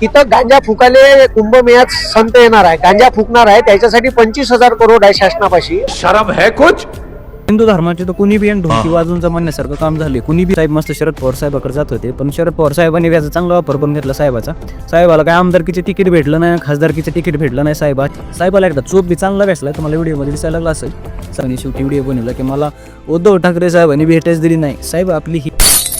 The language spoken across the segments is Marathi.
तिथं गांजा फुकाले कुंभमेळ्यात संत येणार आहे. गांजा फुकणार आहे. त्याच्यासाठी पंचवीस हजार करोड आहे शासनापाशी. शर्म है कुछ? हिंदू धर्माचे तर कुणी बी आणि ढोलकी वाजूनचं म्हणण्यासारखं काम झाले. कुणी बी साहेब मस्त शरद पवार साहेबाकडे जात होते. पण शरद पवार साहेबांनी याचा चांगला वापर पण घेतला साहेबाचा. साहेबाला काय आमदारकीचे तिकीट भेटलं नाही खासदारकीचे तिकीट भेटलं नाही साहेबा. साहेबाला एकदा चोप बी चांगला भेटला तुम्हाला व्हिडिओमध्ये दिसायला लागला असेल. साहेबांनी शेवटी व्हिडिओ बनवला की मला उद्धव ठाकरे साहेबांनी भेटच दिली नाही. साहेब आपली ही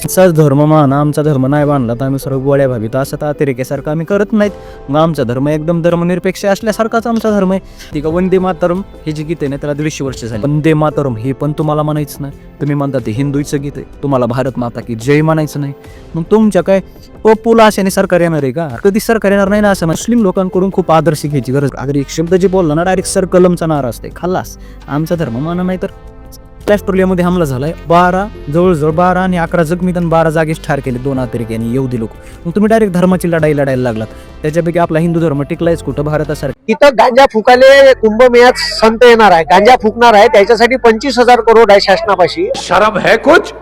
सर धर्म माना आमचा धर्म नाही बांधला तर आम्ही सर्व गोळ्या भावी तर असं तर अतिरेक्यासारखं आम्ही करत नाहीत. मग आमचा धर्म एकदम धर्मनिरपेक्ष असल्यासारखाच आमचा धर्म आहे. ती का वंदे मातरम हे जे गीत आहे ना त्याला दीडशे वर्ष झाले. वंदे मातरम हे पण तुम्हाला म्हणायचं नाही. तुम्ही म्हणता ते हिंदूचं गीत आहे. तुम्हाला भारत माता की जय म्हणायचं नाही. मग तुमच्या काय पपुला अशाने सरकार येणार आहे का? कधी सरकार येणार नाही ना असं मुस्लिम लोकांकडून खूप आदर्श घ्यायची गरज. अगर एक शब्द जे बोलला ना डायरेक्ट सर कलमचा नारा असते खाल्लास आमचा धर्म माना नाही तर. ऑस्ट्रेलियामध्ये हमला झालाय. बारा जवळजवळ बारा आणि अकरा जखमीत आणि बारा जागेच ठार केले दोन अतिरेक्यांनी येऊ लोक. मग तुम्ही डायरेक्ट धर्माची लढाई लढायला लागलात. त्याच्यापैकी आपला हिंदू धर्म टिकलायच कुठं? भारतासारखं. तिथं गांजा फुकाले कुंभमेळ्यात संत येणार आहे. गांजा फुकणार आहे. त्याच्यासाठी पंचवीस हजार करोड आहे शासनापाशी. शर्म है कुछ?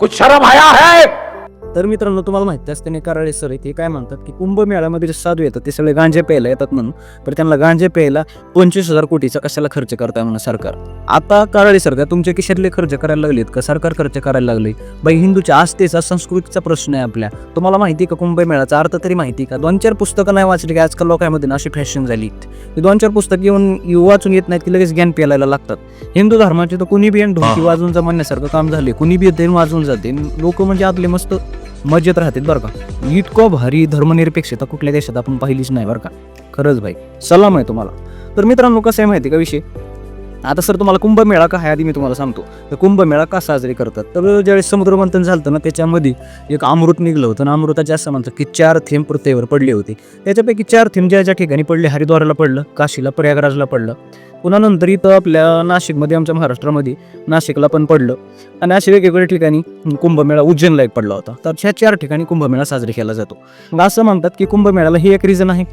कुछ शर्म आया है? तर मित्रांनो तुम्हाला माहिती असते नाही कराळे सर ते काय म्हणतात की कुंभमेळ्यामध्ये जे साधू येतात ते सगळे गांजे प्यायला येतात म्हणून. तर त्यांना गांजे प्यायला पंचवीस हजार कोटीचा कशाला खर्च करताय म्हणून सरकार? आता कराळे सर त्या तुमच्या खिशातले खर्च करायला लागलेत का? सरकार खर्च करायला लागले बाई हिंदूच्या आस्थेचा संस्कृतीचा प्रश्न आहे आपल्या. तुम्हाला माहिती का कुंभमेळ्याचा अर्थ तरी माहिती का? दोन चार पुस्तकं नाही वाचली की आजकाल लोकांमध्ये ना अशी फॅशन झाली. दोन चार पुस्तक येऊन वाचून येत नाहीत की लगेच ज्ञान प्यायला लागतात. हिंदू धर्माचे तर कुणी बी आणि ढोलकी वाजवूनचं म्हणण्यासारखं काम झाले कुणी बी येते आणि वाजवून जाते लोक म्हणजे आतले मस्त मजेत राहतील बरं का? इतकं भारी धर्मनिरपेक्षता कुठल्या देशात आपण पाहिलीच नाही बरं का? खरंच भाई सलाम आहे तुम्हाला. तर मित्रांनो कसं आहे माहिती आहे का विषय? आता सर तुम्हाला कुंभमेळा का आहे आधी मी तुम्हाला सांगतो. तर कुंभमेळा का साजरी करतात? तर ज्यावेळेस समुद्रमंथन झालं ना त्याच्यामध्ये एक अमृत निघलं होतं आणि अमृताचे असं म्हणतात की चार थेंब पृथ्वीवर पडले होते. त्याच्यापैकी चार थेंब ज्या ज्या ठिकाणी पडले हरिद्वाराला पडलं काशीला प्रयागराजला पडलं. पुन्हा नंतर इथं आपल्या नाशिकमध्ये आमच्या महाराष्ट्रामध्ये नाशिकला पण पडलं. आणि अशा वेगवेगळ्या ठिकाणी कुंभमेळा उज्जैनला एक पडला होता. तर ह्या चार ठिकाणी कुंभमेळा साजरा केला जातो. मग असं म्हणतात की कुंभमेळ्याला ही एक रिझन आहे.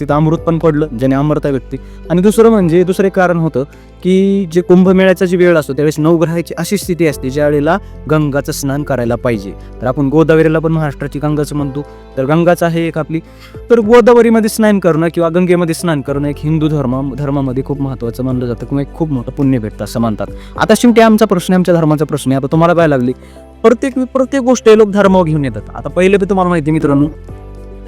तिथं अमृत पण पडलं ज्याने अमरता व्यक्ती आणि दुसरं म्हणजे दुसरं एक कारण होतं की जे कुंभमेळ्याचा जी वेळ असतो त्यावेळेस नवग्रहाची अशी स्थिती असते ज्या वेळेला गंगाचं स्नान करायला पाहिजे. तर आपण गोदावरीला पण महाराष्ट्राची गंगाचं म्हणतो. तर गंगाचं आहे एक आपली तर गोदावरीमध्ये स्नान करणं किंवा गंगेमध्ये स्नान करणं एक हिंदू धर्म धर्मामध्ये खूप महत्त्वाचं मानलं जातं किंवा एक खूप मोठं पुण्य भेटतं असं मानतात. आता शेवटी आमचा प्रश्न आमच्या धर्माचा प्रश्न आहे. आता तुम्हाला काय लागली प्रत्येक प्रत्येक गोष्ट लोक धर्मावर घेऊन येतात. आता पहिले पण तुम्हाला माहिती मित्रांनो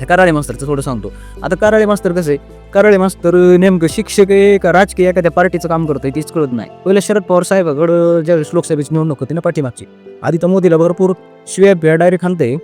हे कराळे मास्तरचं थोडं सांगतो. आता कराळे मास्तर कसं आहे कराळे मास्तर नेमकं शिक्षक आहे का राजकीय एखाद्या पार्टीचं काम करतोय तीच कळत नाही. पहिले शरद पवार साहेबाकडं ज्यावेळेस लोकसभेची निवडणूक होती ना पाठीमागची आधी तर मोदीला भरपूर शिव्या बिया डायरेक्ट खालते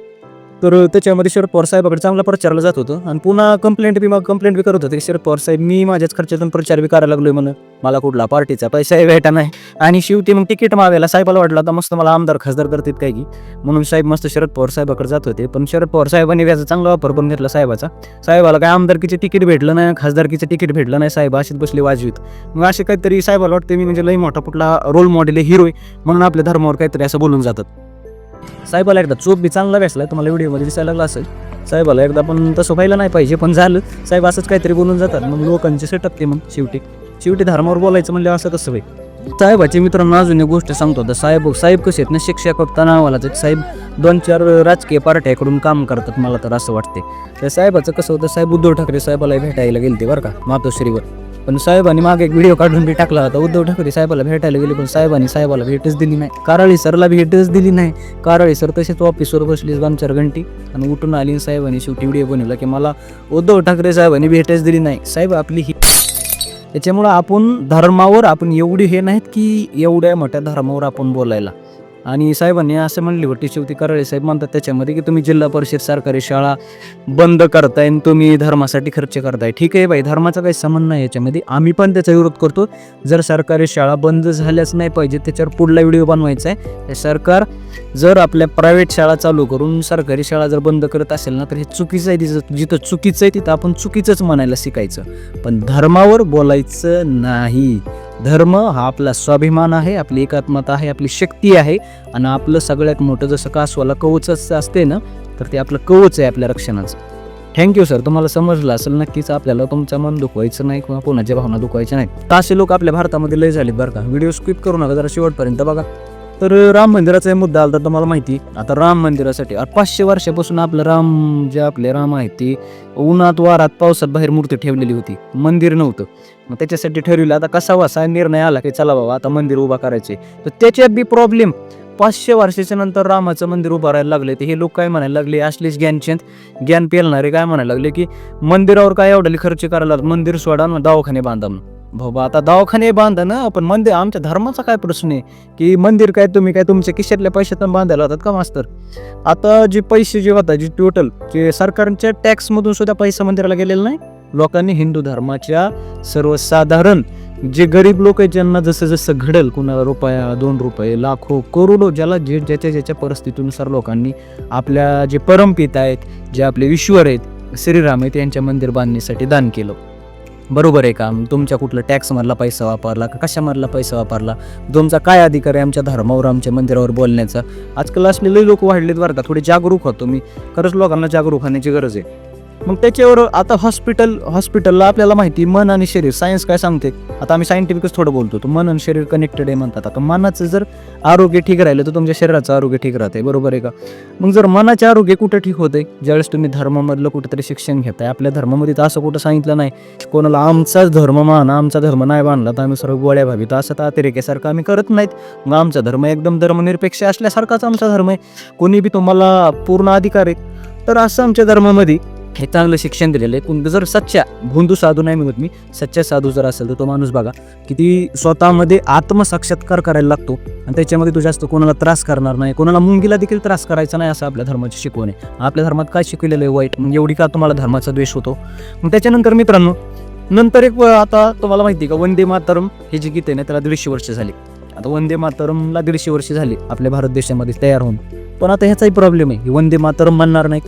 तर त्याच्यामध्ये शरद पवार साहेबाकडे चांगला प्रचारला जात होतं. आणि पुन्हा कंप्लेंट बी मग कंप्लेंट बी करत होते की शरद पवार साहेब मी माझ्याच खर्चातून प्रचार बी करायला लागलोय म्हणून. मला कुठला पार्टीचा पैसाही भेटा नाही. आणि शेवटी मग तिकीट मागायला साहेबाला वाटला तर मस्त मला आमदार खासदार करतात काय की. म्हणून साहेब मस्त शरद पवार साहेबाकडे जात होते. पण शरद पवार साहेबांनी व्याजा चांगला वापर पण घेतला साहेबाचा. साहेबाला काय आमदारकीचे तिकीट भेटलं नाही खासदारकीचं तिकीट भेटलं नाही साहेब असेच बसले वाजवीत. मग असे काहीतरी साहेबाला वाटते मी म्हणजे लई मोठा कुठला रोल मॉडेल हिरो आहे. म्हणून आपल्या धर्मावर काहीतरी असं बोलून जातात. साहेबाला एकदा चोप बी चांगला भेटला तुम्हाला व्हिडिओमध्ये दिसायला लागला असेल. साहेबाला एकदा पण तसं व्हायला नाही पाहिजे पण झालं. साहेब असंच काहीतरी बोलून जातात. मग लोकांचे सेटअप ते मग शेवटी. शेवटी धर्मावर बोलायचं म्हणलं असं कसं भाई साहेबाचे मित्रांनो अजून एक गोष्ट सांगतो. तर साहेब साहेब कसे आहेत ना शिक्षक फक्त आहेत. साहेब दोन चार राजकीय पार्ट्याकडून काम करतात मला तर असं वाटते तर साहेबाचं कसं होतं साहेब उद्धव ठाकरे साहेबाला भेटायला गेले ते बरं का मातोश्रीवर. पण साहेबांनी मागे एक व्हिडिओ काढून मी टाकला होता. उद्धव ठाकरे साहेबाला भेटायला गेले पण साहेबांनी साहेबाला भेटच दिली नाही. काराळी सरला भेटच दिली नाही. काराळी सर तसेच ऑफिसवर बसली दोन चार घंटी. आणि उठून आली साहेबांनी शेवटी व्हिडिओ बनवला की मला उद्धव ठाकरे साहेबांनी भेटच दिली नाही. साहेब आपली ही त्याच्यामुळं आपण धर्मावर आपण एवढी हे नाहीत की एवढ्या मोठ्या धर्मावर आपण बोलायला. आणि साहेबांनी असं म्हणले होते शेवटी कराळे साहेब म्हणतात त्याच्यामध्ये की तुम्ही जिल्हा परिषद सरकारी शाळा बंद करताय आणि तुम्ही धर्मासाठी खर्च करताय. ठीक आहे बाई धर्माचा काही संबंध नाही याच्यामध्ये. आम्ही पण त्याचा विरोध करतो. जर सरकारी शाळा बंद झाल्याच नाही पाहिजे त्याच्यावर पुढला व्हिडिओ बनवायचा आहे. सरकार जर आपल्या प्रायव्हेट शाळा चालू करून सरकारी शाळा जर बंद करत असेल ना तर हे चुकीचं आहे. तिथं जिथं चुकीचं आहे तिथं आपण चुकीचंच म्हणायला शिकायचं. पण धर्मावर बोलायचं नाही. धर्म हा आपला स्वाभिमान आहे आपली एकात्मता आहे आपली शक्ती आहे. आणि आपलं सगळ्यात मोठं जसं कासवाला कवच असते ना तर ते आपलं कवच आहे आपल्या रक्षणाचं. थँक्यू सर तुम्हाला समजलं असेल नक्कीच आपल्याला तुमचं मन दुखवायचं नाही किंवा कोणाच्या भावना दुखवायच्या नाही तर असे लोक आपल्या भारतामध्ये लय झाले बरं का? व्हिडिओ स्किप करू नका जरा शेवटपर्यंत बघा. तर राम मंदिराचा मुद्दा आला तर तुम्हाला माहिती. आता राम मंदिरासाठी पाचशे वर्षापासून आपलं राम जे आपले राम आहेत ते उन्हात वारात पावसात बाहेर मूर्ती ठेवलेली होती. मंदिर नव्हतं. मग त्याच्यासाठी ठरवलं आता कसा वसा निर्णय आला की चला बाबा आता मंदिर उभा करायचे तर त्याच्यात बी प्रॉब्लेम पाचशे वर्षाच्या नंतर रामाचं मंदिर उभं राहायला लागले तर हे लोक काय म्हणायला लागले असलेच ज्ञानचंद ज्ञान पेलणारे काय म्हणायला लागले की मंदिरावर काय एवढा खर्च करायला मंदिर सोडा मग दवाखाने बांधा म्हणून. बाबा आता दवाखाने बांधा ना पण मंदिर आमच्या धर्माचा काय प्रश्न आहे? की मंदिर काय तुम्ही काय तुमच्या किशातल्या पैशातून बांधायला होतात का मास्तर? आता जे पैसे जे होतात जे टोटल जे सरकारच्या टॅक्समधून सुद्धा पैसा मंदिराला गेलेला नाही लोकांनी हिंदू धर्माच्या सर्वसाधारण जे गरीब लोक आहेत ज्यांना जसं जसं घडल कुणाला रुपया दोन रुपये लाखो करोडो ज्याला जे ज्याच्या ज्याच्या परिस्थितीनुसार लोकांनी आपल्या जे परमपित आहेत जे आपले ईश्वर आहेत श्रीराम आहेत यांच्या मंदिर बांधण्यासाठी दान केलं. बरोबर आहे का? तुमच्या कुठलं टॅक्समधला पैसा वापरला का कशामधला पैसा वापरला? तुमचा काय अधिकार आहे आमच्या धर्मावर आमच्या मंदिरावर बोलण्याचा? आजकाल असलेले लोक वाढलेत बरं का थोडे जागरूक होतो मी. खरंच लोकांना जागरूक होण्याची गरज आहे. मग त्याच्यावर आता हॉस्पिटल हॉस्पिटलला आपल्याला माहिती मन आणि शरीर. सायन्स काय सांगते? आता आम्ही सायंटिफिकच थोडं बोलतो. तर मन आणि शरीर कनेक्टेड आहे म्हणतात. आता मनाचं जर आरोग्य ठीक राहिलं तर तुमच्या शरीराचं आरोग्य ठीक राहते बरोबर आहे का? मग जर मनाचे आरोग्य कुठं ठीक होते ज्यावेळेस तुम्ही धर्मामधलं कुठेतरी शिक्षण घेताय आपल्या धर्मामध्ये तर असं कुठं सांगितलं नाही. कोणाला आमचाच धर्म माना आमचा धर्म नाही बांधला तर आम्ही सर्व गोळ्या भावी तर असं तर अतिरेक्यासारखं आम्ही करत नाहीत. मग आमचा धर्म एकदम धर्मनिरपेक्ष असल्यासारखाच आमचा धर्म आहे. कोणी बी तुम्हाला पूर्ण अधिकार आहे. तर असं आमच्या धर्मामध्ये हे चांगलं शिक्षण दिलेलं आहे. पण जर सच्च्या भोंदू साधू नाही म्हणत मी सच्चा साधू जर असेल तर तो माणूस बघा किती स्वतःमध्ये आत्मसाक्षात्कार करायला लागतो आणि त्याच्यामध्ये तो जास्त कोणाला त्रास करणार नाही कोणाला मुंगीला देखील त्रास करायचा नाही असं आपल्या धर्माची शिकवण आहे. आपल्या धर्मात काय शिकलेलं आहे वाईट? मग एवढी का तुम्हाला धर्माचा द्वेष होतो? मग त्याच्यानंतर मित्रांनो नंतर एक आता तुम्हाला माहिती आहे का वंदे मातरम हे जे गीत आहे ना त्याला दीडशे वर्ष झाली. आता वंदे मातरमला दीडशे वर्ष झाली आपल्या भारत देशामध्ये तयार होऊन. पण आता ह्याचाही प्रॉब्लेम आहे. की वंदे मातरम म्हणणार नाही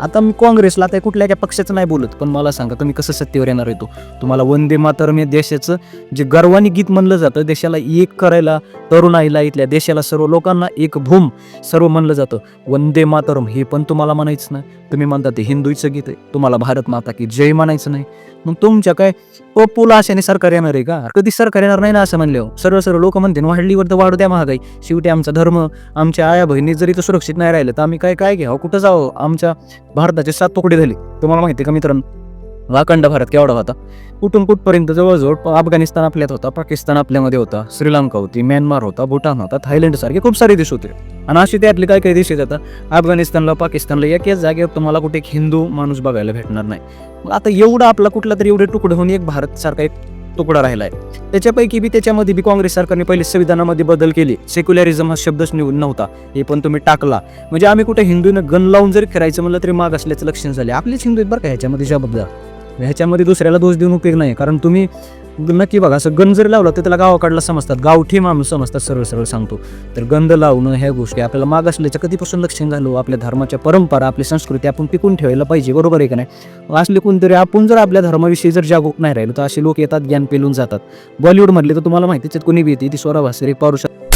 आता मी काँग्रेसला आता कुठल्या एका पक्षाचं नाही बोलत पण मला सांगा तुम्ही कसं सत्तेवर येणार येतो तुम्हाला वंदे मातरम या देशाचं जे गर्वाने गीत म्हणलं जातं देशाला एक करायला तरुणाईला इथल्या देशाला सर्व लोकांना एक भूम सर्व म्हणलं जातं. वंदे मातरम हे पण तुम्हाला म्हणायचं नाही. तुम्ही म्हणता ते हिंदूचं गीत आहे. तुम्हाला भारत माता की जय म्हणायचं नाही. मग तुमच्या काय पपुला आशाने सरकार येणार आहे का? कधी सरकार येणार नाही ना असं म्हणले हो. सर्व सर्व लोक म्हणते वाढलीवर तर वाढू द्या महागाई. शेवटी आमचा धर्म आमच्या आया बहिणी जरी तो सुरक्षित नाही राहिलं तर आम्ही काय काय घ्यावं? कुठं जावं? आमच्या भारताचे सात तुकडे झाले. तुम्हाला माहिती आहे का मित्रांनो? अखंड भारत केवढा होता? कुठून कुठपर्यंत? जवळजवळ अफगाणिस्तान आपल्यात होता पाकिस्तान आपल्यामध्ये होता श्रीलंका होती म्यानमार होता भूटान होता थायलंड सारखे खूप सारे देश होते. आणि असे त्यातले काय काही देश येतात अफगाणिस्तानला पाकिस्तानला एकाच जागेवर तुम्हाला कुठे एक हिंदू माणूस बघायला भेटणार नाही. मग आता एवढा आपला कुठला तरी एवढे तुकडे होऊन एक भारत सारखा एक तुकडा राहिला आहे त्याच्यापैकी बी त्याच्यामध्ये बी काँग्रेस सरकारने पहिले संविधानामध्ये बदल केले. सेक्युलरिझम हा शब्दच निवडून नव्हता. हे पण तुम्ही टाकला. म्हणजे आम्ही कुठे हिंदूनं गन लावून जरी फिरायचं म्हणलं तरी माग असल्याचं लक्षण झाले. आपलेच हिंदू आहेत बरं का ह्याच्यामध्ये जबाबदार. ह्याच्यामध्ये दुसऱ्याला दोष देऊन उपयोग नाही. कारण तुम्ही नक्की बघा असं गंध जरी लावलं तर त्याला गावाकडला समजतात. गावठी माणूस समजतात सरळ सरळ सांगतो. तर गंध लावणं ह्या गोष्टी आपल्याला मागासल्याच्या कधीपासून लक्षण झालो हो, आपल्या धर्माच्या परंपरा आपली संस्कृती आपण टिकून ठेवायला पाहिजे बरोबर आहे का नाही? असले कोणतरी आपण जर आपल्या धर्माविषयी जर जागरूक नाही राहिलो तर असे लोक येतात ज्ञान पेलून जातात. बॉलिवूडमधले तर तुम्हाला माहितीच आहे, कोणी बी येते ती स्वरा भासरी शकतात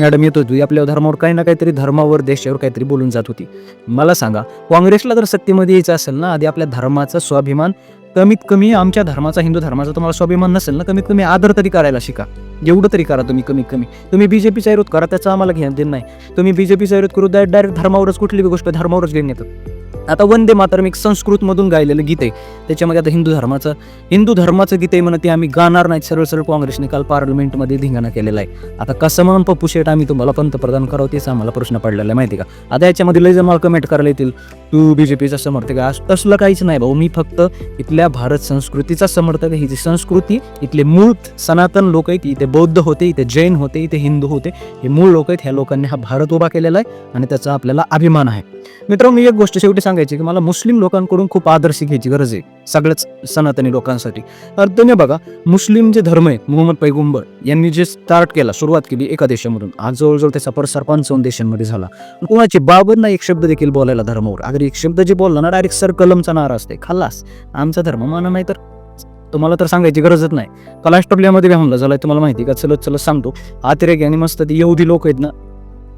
मॅडम येत होती आपल्या धर्मावर काही ना काहीतरी धर्मावर देशावर काहीतरी बोलून जात होती. मला सांगा काँग्रेसला जर सत्तेमध्ये यायचं असेल ना आधी आपल्या धर्माचा स्वाभिमान कमीत कमी आमच्या धर्माचा हिंदू धर्माचा तुम्हाला स्वाभिमान नसेल ना कमीत कमी आदर तरी करायला शिका. एवढं तरी करा तुम्ही कमीत कमी. तुम्ही बीजेपीचा विरोध करा त्याचा आम्हाला घेणं देणं नाही. तुम्ही बीजेपीचा विरोध करू डायरेक्ट धर्मावरच कुठलीबी गोष्ट धर्मावरच घेऊन येतात. आता वंदे मातरम एक संस्कृतमधून गायलेलं गीत आहे. त्याच्यामध्ये आता हिंदू धर्माचं हिंदू धर्माचं गीत आहे म्हणून ते आम्ही गाणार नाही सरळ सरळ काँग्रेसने काल पार्लमेंटमध्ये धिंगाणा केलेला आहे. आता कसं म्हणून पप्पू शेट आम्ही तुम्हाला पंतप्रधान करावं तेच आम्हाला प्रश्न पडलेला आहे माहिती आहे का? आता याच्यामध्ये लय जमाल कमेंट करायला येतील. तू बीजेपीचा समर्थक आहे तसलं काहीच नाही भाऊ. मी फक्त इथल्या भारत संस्कृतीचा समर्थक आहे. ही जी संस्कृती इथले मूळ सनातन लोक आहेत इथे बौद्ध होते इथे जैन होते इथे हिंदू होते हे मूळ लोक आहेत ह्या लोकांनी हा भारत उभा केलेला आहे आणि त्याचा आपल्याला अभिमान आहे. मित्रांनो मी एक गोष्ट शेवटी सांगायची की मला मुस्लिम लोकांकडून खूप आदर्श घ्यायची गरज आहे सगळ्याच सनातनी लोकांसाठी. तर तुम्ही बघा मुस्लिम जे धर्म आहे मोहम्मद पैगुंबर यांनी जे स्टार्ट केला सुरुवात केली एका देशामधून. आज जवळजवळ त्याचा प्रसार पंचावन्न देशांमध्ये झाला. कोणाची बाबांना एक शब्द देखील बोलायला धर्मावर. अगर एक शब्द जे बोलला ना डायरेक्ट सर कलमचा नारा असते. खाल्लास आमचा धर्म माना नाही तर तुम्हाला तर सांगायची गरजच नाही. कलाष्ट्रलियामध्ये बी हमला झालाय तुम्हाला माहिती आहे का? चलत चलत सांगतो. अतिरेक आणि मस्त ती येऊदी लोक आहेत ना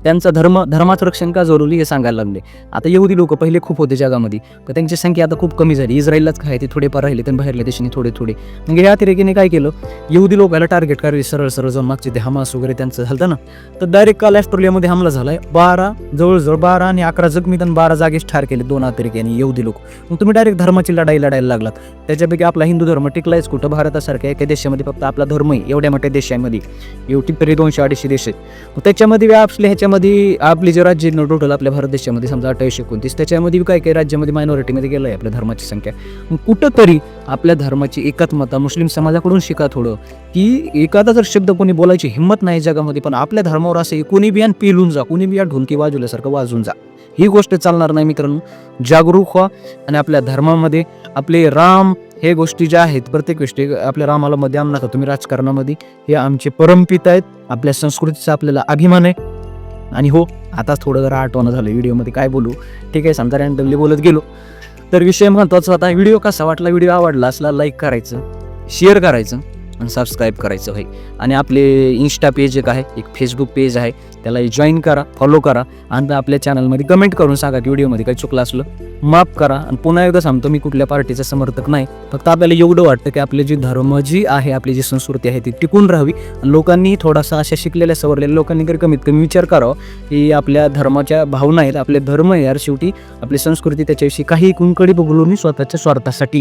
त्यांचा धर्म धर्माचं रक्षण का जरुरी हे सांगायला लागले? आता येऊदी लोक पहिले खूप होते जगामध्ये. पण त्यांची संख्या आता खूप कमी झाली. इस्रायललाच काय ते थोडेफार राहिले तर बाहेरल्या देशांनी थोडे थोडे म्हणजे या तिरेकीने काय केलं? येऊदी लोकांना टार्गेट करायला सरळ सरळ जाऊन मागचे ते हमास वगैरे त्यांचं झालं ना? तर डायरेक्ट काल ऑस्ट्रेलियामध्ये हमला झालाय. बारा जवळजवळ बारा आणि अकरा जखमीत आणि बारा जागेच ठार केले दोन अतिरेक्यांनी येऊदी लोक. मग तुम्ही डायरेक्ट धर्माची लढाई लढायला लागलात. त्याच्यापैकी आपला हिंदू धर्म टिकलायच कुठं? भारतासारख्या एका देशामध्ये फक्त आपला धर्म आहे एवढ्या मोठ्या देशामध्ये. एवढी तरी दोनशे अडीचशे देश आहेत. मग त्याच्यामध्ये बी ह्याच्या त्याच्यामध्ये आपली जे राज्य टोटल आपल्या भारत देशामध्ये समजा अठ्ठावीसशे एकोणतीस त्याच्यामध्ये बी काय काय राज्यामध्ये मायनॉरिटीमध्ये गेलं आहे आपल्या धर्माची संख्या. मग कुठंतरी आपल्या धर्माची एकात्मता मुस्लिम समाजाकडून शिका थोडं. की एखादा जर शब्द कोणी बोलायची हिंमत नाही जगामध्ये पण आपल्या धर्मावर असे कोणी बियान पेलून जा कोणी बिया ढोलकी वाजवल्यासारखं वाजून जा. ही गोष्ट चालणार नाही मित्रांनो. जागरूक व्हा आणि आपल्या धर्मामध्ये आपले राम हे गोष्टी ज्या आहेत प्रत्येक गोष्टी आपल्या रामाला मध्ये आणू नका. तुम्ही राजकारणामध्ये हे आमचे परमपिता आहेत. आपल्या संस्कृतीचा आपल्याला अभिमान आहे. आणि हो आताच थोडं जरा आठवणं झालं व्हिडिओमध्ये काय बोलू. ठीक आहे समजा रँडमली बोलत गेलो. तर विषय महत्त्वाचा होता व्हिडिओ कसा वाटला व्हिडिओ आवडला असला लाईक करायचं शेअर करायचं. आणि सबस्क्राईब करायचं आहे. आणि आपले इन्स्टा पेज एक आहे एक फेसबुक पेज आहे त्याला जॉईन करा फॉलो करा आणि आपल्या चॅनलमध्ये कमेंट करून सांगा की व्हिडिओमध्ये काही चुकलं असलं. माफ करा आणि पुन्हा एकदा सांगतो मी कुठल्या पार्टीचा समर्थक नाही. फक्त आपल्याला एवढं वाटतं की आपली जी धर्म जी आहे आपली जी संस्कृती आहे ती टिकून राहावी. आणि लोकांनी थोडासा अशा शिकलेल्या सवरलेल्या लोकांनी तरी कमीत कमी विचार करावा की आपल्या धर्माच्या भावना आहेत आपले धर्म आहे यार शेवटी आपली संस्कृती त्याच्याविषयी काही कुंकडी मी स्वतःच्या स्वार्थासाठी.